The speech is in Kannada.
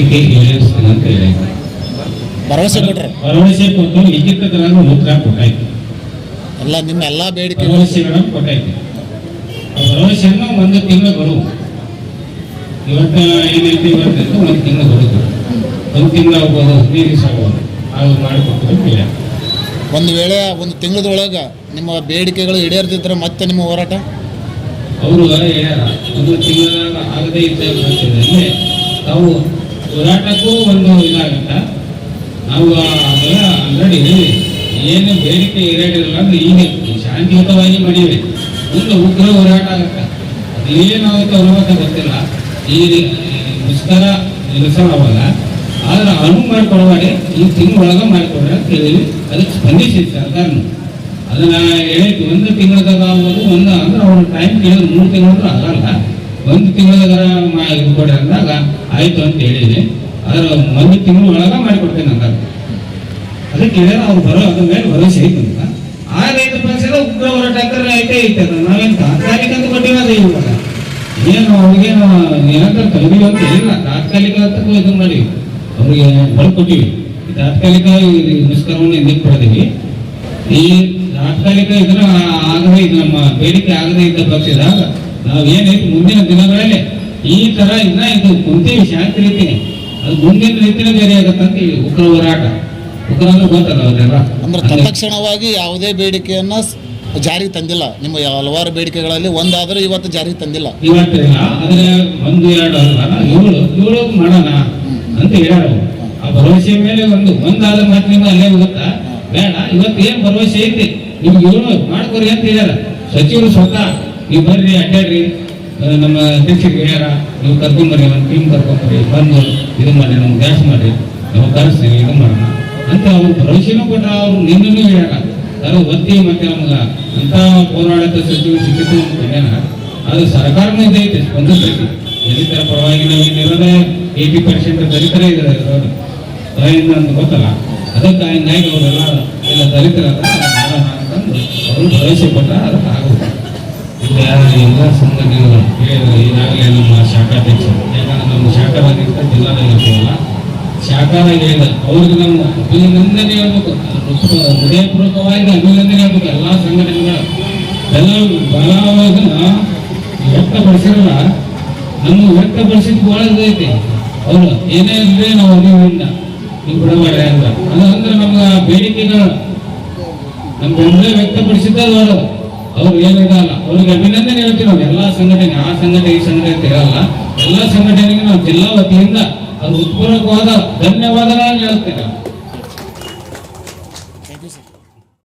ಒಟ್ಟಿಗೆ ಈಡೇರಿಸ್ತೀನಿ ಅಂತ ಹೇಳಿದ್ರು ಭರವಸೆ ಕೊಟ್ರೆ? ಭರವಸೆ ಕೊಟ್ಟು ಲಿಖಿತಗಳನ್ನು ಉತ್ತರ ಕೊಟ್ಟಾಯ್ತು. ಎಲ್ಲ ನಿಮ್ಮ ಎಲ್ಲ ಬೇಡಿಕೆ ಭರವಸೆಗಳನ್ನು ಕೊಟ್ಟಾಯ್ತು. ಭರವಸೆಯನ್ನು ಒಂದು ತಿಂಗಳು ಬರು ಇವತ್ತು ಏನೈತಿ ಇವತ್ತು ಒಂದು ತಿಂಗಳು ಬರುದು ಒಂದು ತಿಂಗಳು ಆಗ್ಬೋದು ಹದಿನೈದು ಆಗ್ಬೋದು. ಅದು ಮಾಡಿಕೊಟ್ಟು ಇಲ್ಲ ಒಂದು ವೇಳೆ ಒಂದು ತಿಂಗಳದೊಳಗೆ ನಿಮ್ಮ ಬೇಡಿಕೆಗಳು ಈಡೇರ್ದಿದ್ರೆ ಮತ್ತೆ ನಿಮ್ಮ ಹೋರಾಟ? ಅವರು ಹೇಳ್ಯಾರ ಒಂದು ತಿಂಗಳ ಆಗದೇ ಇದ್ದ ತಾವು ಹೋರಾಟಕ್ಕೂ ಒಂದು ಇದಾಗತ್ತ. ನಾವು ಆಲ್ರೆಡಿ ಏನು ಬೇಡಿಕೆ ಈಡೇರಿಲ್ಲ ಅಂದ್ರೆ ಈಗ ಶಾಂತಿಯುತವಾಗಿ ಮಡಿವೆ. ಮುಂದೆ ಉಗ್ರ ಹೋರಾಟ ಆಗತ್ತ. ಅದೇನಾಗುತ್ತೆ ಅನ್ನೋದು ಗೊತ್ತಿಲ್ಲ. ಈ ಮುಷ್ಕರ ನಿಲ್ಲಿಸೋವಲ್ಲ ಆದ್ರೆ ಅನು ಮಾಡ್ಕೊಳ್ಬಾರಿ ಈ ತಿಂಗಳೊಳಗೆ ಮಾಡಿಕೊಡ್ರಿ ಅಂತ ಹೇಳಿ ಅದಕ್ಕೆ ಸ್ಪಂದಿಸಿದ್ದು ಸರ್ಕಾರನು. ಅದನ್ನ ಹೇಳಿದ್ದು ಒಂದು ತಿಂಗಳದಾಗ ಆಗ್ಬೋದು, ಒಂದು ಅಂದ್ರೆ ಅವ್ರ ಟೈಮ್ ಕೇಳಿದ್ರು ಮೂರು ತಿಂಗಳು ಅಂದ್ರೆ ಆಗಲ್ಲ ಒಂದು ತಿಂಗಳದಾಗ ಇದು ಕೊಡ್ರಿ ಅಂದಾಗ ಆಯ್ತು ಅಂತ ಹೇಳಿದೆ. ಆದ್ರೆ ಒಂದು ತಿಂಗಳು ಒಳಗ ಮಾಡಿಕೊಡ್ತೇನೆ ಅಂತ ಅದಕ್ಕೆ ಅವ್ರು ಬರೋ ಅದ್ರ ಮೇಲೆ ಭರವಸೆ ಐತೆ ಅಂತ. ಆ ರೈತ ಪಕ್ಷದ ಉಗ್ರ ಹೋರಾಟಗಾರರು ಐತೆ ಐತೆ ನಾವೇನು ತಾತ್ಕಾಲಿಕ ಅಂತ ಇವಾಗ ಏನು ಅವ್ರಿಗೆ ಏನಂತ ತಲೆಬಿಡಿ ಅಂತ ಹೇಳಿಲ್ಲ. ತಾತ್ಕಾಲಿಕ ಅಂತ ಇದು ಮಾಡಿ. ಅವ್ರಿಗೆ ಈ ತಾತ್ಕಾಲಿಕ ಮುಷ್ಕರವನ್ನು ಹಿಂದಕ್ಕೆ ಕೊಡ್ತೀವಿ. ಈ ತಾತ್ಕಾಲಿಕ ಇದ್ರ ಆಗದೆ ಇದು ನಮ್ಮ ಬೇಡಿಕೆ ಆಗದೆ ಇದ್ದ ಪಕ್ಷದ ನಾವು ಏನೈತಿ ಮುಂದಿನ ದಿನಗಳಲ್ಲಿ ಈ ತರ ಇನ್ನ ಇದು ಕುಂತೀವಿ ಶಾಂತಿ ರೀತಿ ಅದು ಮುಂದಿನ ರೀತಿನೇ ಬೇರೆ ಆಗತ್ತೆ ಅಂತ ಹೇಳಿ ಉಗ್ರ ಹೋರಾಟ. ಉಗ್ರ ಅಂದ್ರೆ ಗೊತ್ತಲ್ಲ ಅವರೆಲ್ಲ? ಅಂದ್ರೆ ತತ್ಕ್ಷಣವಾಗಿ ಯಾವುದೇ ಬೇಡಿಕೆಯನ್ನ ಜಾರಿಗೆ ತಂದಿಲ್ಲ. ನಿಮ್ಮ ಹಲವಾರು ಬೇಡಿಕೆಗಳಲ್ಲಿ ಒಂದಾದ್ರೂ ಇವತ್ತು ಜಾರಿಗೆ ತಂದಿಲ್ಲ. ಇವತ್ತಿಲ್ಲ ಆದ್ರೆ ಒಂದು ಎರಡು ಅಲ್ಲ ಏಳು ಏಳು ಮಾಡೋಣ ಅಂತ ಹೇಳ್ಯಾರ ಆ ಭರವಸೆ ಮೇಲೆ ಒಂದು ಒಂದಾದ ಮಾತು ನಿಮ್ಮ ಅಲ್ಲೇ ಹೋಗುತ್ತಾ? ಬೇಡ ಇವತ್ತು ಏನ್ ಭರವಸೆ ಐತಿ? ನಿಮ್ಗೆ ಏಳು ಮಾಡ್ಕೊರಿ ಅಂತ ಹೇಳ್ಯಾರ. ಸಚಿವರು ಸ್ವತಃ ನೀವು ಬರ್ರಿ ಅಡ್ಡಾಡ್ರಿ ನಮ್ಮ ಅಧ್ಯಕ್ಷರಿಗೆ ಹೇಳ್ಯಾರ ನೀವು ಕರ್ಕೊಂಡ್ಬರಿ ಒಂದು ಟೀಮ್ ಕರ್ಕೊಂಬರಿ ಬಂದು ಇದು ಮಾಡಿ, ನಮ್ಗೆ ಗ್ಯಾಸ್ ಮಾಡಿ ನಾವು ಕರೆಸ್ತೀವಿ ಇದು ಮಾಡೋಣ. ಅಂತ ಅವ್ರು ಭವಿಷ್ಯನೂ ಕೊಟ್ಟರೆ ಅವ್ರು ನಿನ್ನೂ ಹೇಳ್ಯಾರ. ಅದು ಒತ್ತಿ ಮತ್ತೆ ನಮ್ಗೆ ಅಂತ ಪೌರಾಡಳಿತ ಸಚಿವರು ಸಿಕ್ಕಿತು ಅಂತ ಅದು ಸರ್ಕಾರನೂ ಇದೈತೆ ಸ್ಪಂದಿಸೈತಿ ದಲಿತರ ಪರವಾಗಿ ನಾವು ಇರೋದೇ ಏಯ್ಟಿ ಪರ್ಸೆಂಟ್ ದಲಿತರೇ ಇದ್ದಾರೆ ಅದರಿಂದ ಅಂತ ಗೊತ್ತಲ್ಲ. ಅದಕ್ಕೆ ಹಂಗಾಗಿ ಅವರೆಲ್ಲ ಎಲ್ಲ ದಲಿತರ ಅಂತಂದು ಅವರು ಭರವಸೆ ಕೊಟ್ಟ ಅದಕ್ಕೆ ಆಗುತ್ತೆ ಸಂಘಟನೆಗಳು ಹೇಳಿದ್ರು ಈಗಾಗಲೇ ನಮ್ಮ ಶಾಖಾಧ್ಯಕ್ಷರು ಯಾಕಂದ್ರೆ ನಮ್ಮ ಶಾಖಾಧ್ಯಕ್ಷ ಜಿಲ್ಲಾಧ್ಯಕ್ಷರಲ್ಲ ಶಾಖಾದ ಹೇಳಿದ ಅವ್ರಿಗೆ ನಾವು ಅಭಿನಂದನೆ ಹೇಳ್ಬೇಕು. ಹೃದಯಪೂರ್ವಕವಾಗಿ ಅಭಿನಂದನೆ ಹೇಳ್ಬೇಕು. ಎಲ್ಲ ಸಂಘಟನೆಗಳ ಎಲ್ಲ ಬಲವಾದನ್ನ ವ್ಯಕ್ತಪಡಿಸಿರಲ್ಲ, ನಮ್ಮ ವ್ಯಕ್ತಪಡಿಸಿದ ಒಳಗೈತಿ ಅವರು ಏನೇ ಇದ್ರೆ ನಾವು ಅಭಿವೃದ್ಧಿಯಿಂದ ನೀವು ಬಿಡಬೇಡ ಅಂತ. ಅದು ಅಂದ್ರೆ ನಮ್ಮ ಬೇಡಿಕೆಗಳು ನಮ್ಮ ಬೆಂಬಲ ವ್ಯಕ್ತಪಡಿಸಿದ್ದ ಅವರು ಅವ್ರು ಏನಿದಲ್ಲ ಅವ್ರಿಗೆ ಅಭಿನಂದನೆ ಹೇಳ್ತೀವಿ ನಾವು ಎಲ್ಲಾ ಸಂಘಟನೆ, ಆ ಸಂಘಟನೆ ಈ ಸಂಘಟನೆ ಹೇಳಲ್ಲ ಎಲ್ಲಾ ಸಂಘಟನೆಗೆ ನಾವು ಜಿಲ್ಲಾ ವತಿಯಿಂದ ಅದು ಉತ್ಪೂರ್ವಕವಾದ ಧನ್ಯವಾದಗಳನ್ನು ಹೇಳ್ತೇವೆ.